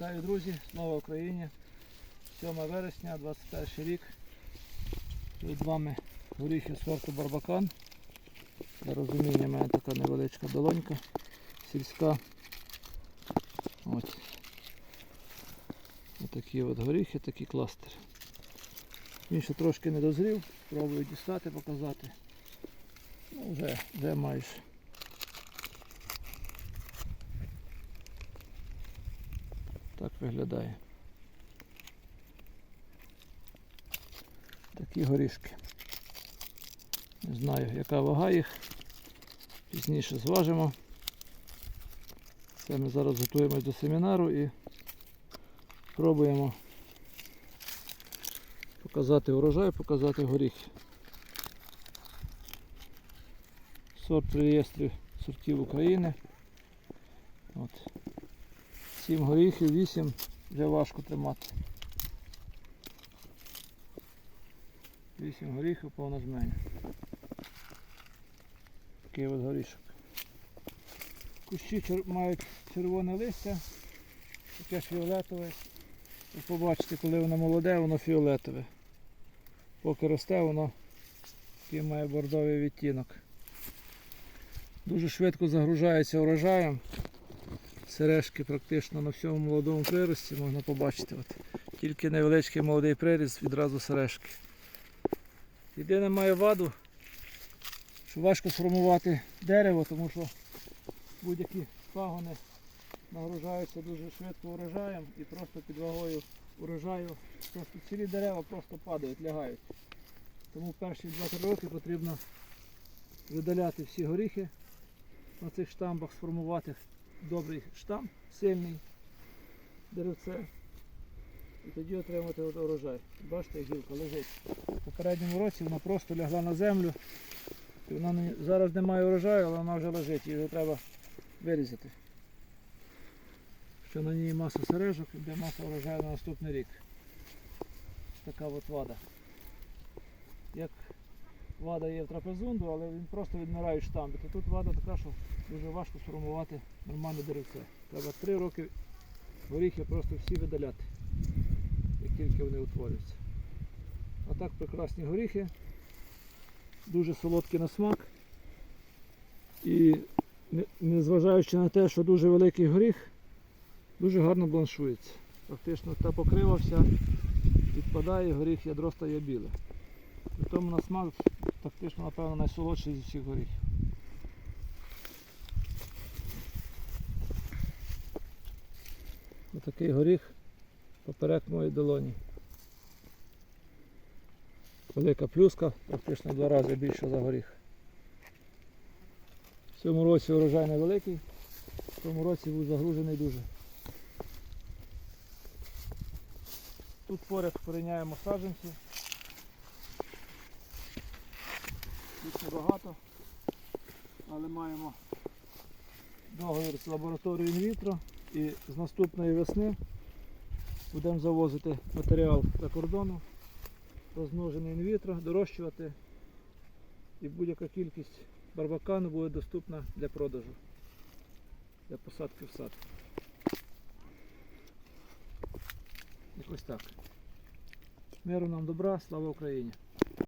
Вітаю, друзі! Слава Україні! 7 вересня, 21 рік. Перед вами горіхи сорту Барбакан. Для розуміння, в мене така невеличка долонька сільська. Ось. Отакі от горіхи, такі кластери. Він ще трошки не дозрів, спробую дістати, показати. Ну, вже, вже майже. Так виглядає. Такі горішки. Не знаю, яка вага їх. Пізніше зважимо. Це ми зараз готуємось до семінару і пробуємо показати урожай, показати горіхи. Сорт в реєстрі сортів України. От. 7 горіхів, 8 вже важко тримати. 8 горіхів повна жменя. Такий от горішок. Кущі чер- мають червоне листя, таке ж фіолетове. Ви побачите, коли воно молоде, воно фіолетове. Поки росте, воно такий має бордовий відтінок. Дуже швидко загружається урожаєм. Сережки практично на всьому молодому прирості можна побачити. От. Тільки невеличкий молодий приріст, відразу сережки. Єдине має ваду, що важко сформувати дерево, тому що будь-які пагони нагружаються дуже швидко урожаєм і просто під вагою урожаю просто цілі дерева просто падають, лягають. Тому перші 2-3 роки потрібно видаляти всі горіхи на цих штамбах, сформувати добрий штамп, сильний деревце. І тоді отримати от урожай. Бачите, гілка лежить. В попередньому році вона просто лягла на землю. І вона не- зараз немає урожаю, але вона вже лежить, її треба вирізати. Що на ній маса сережок, де маса урожаю на наступний рік. Така от вада. Як вада є в трапезунду, але він просто відмирає штамби. То тут вада така, що дуже важко сформувати нормальне деревце. Треба три роки горіхи просто всі видаляти, як тільки вони утворюються. А так прекрасні горіхи, дуже солодкі на смак. І незважаючи на те, що дуже великий горіх, дуже гарно бланшується. Фактично та покрива вся відпадає, горіх ядро стає біле. При тому на смак фактично, напевно, найсолодший зі всіх горіхів. Отакий горіх поперек моєї долоні. Велика плюска, практично два рази більша за горіх. В цьому році урожай невеликий, в цьому році був загружений дуже. Тут поряд вкоріняємо саджанці. Їх небагато, але маємо договір з лабораторією інвітро і з наступної весни будемо завозити матеріал за кордону, розмножений інвітро, дорощувати і будь-яка кількість барбакану буде доступна для продажу, для посадки в сад. Якось так. Миру нам добра, слава Україні!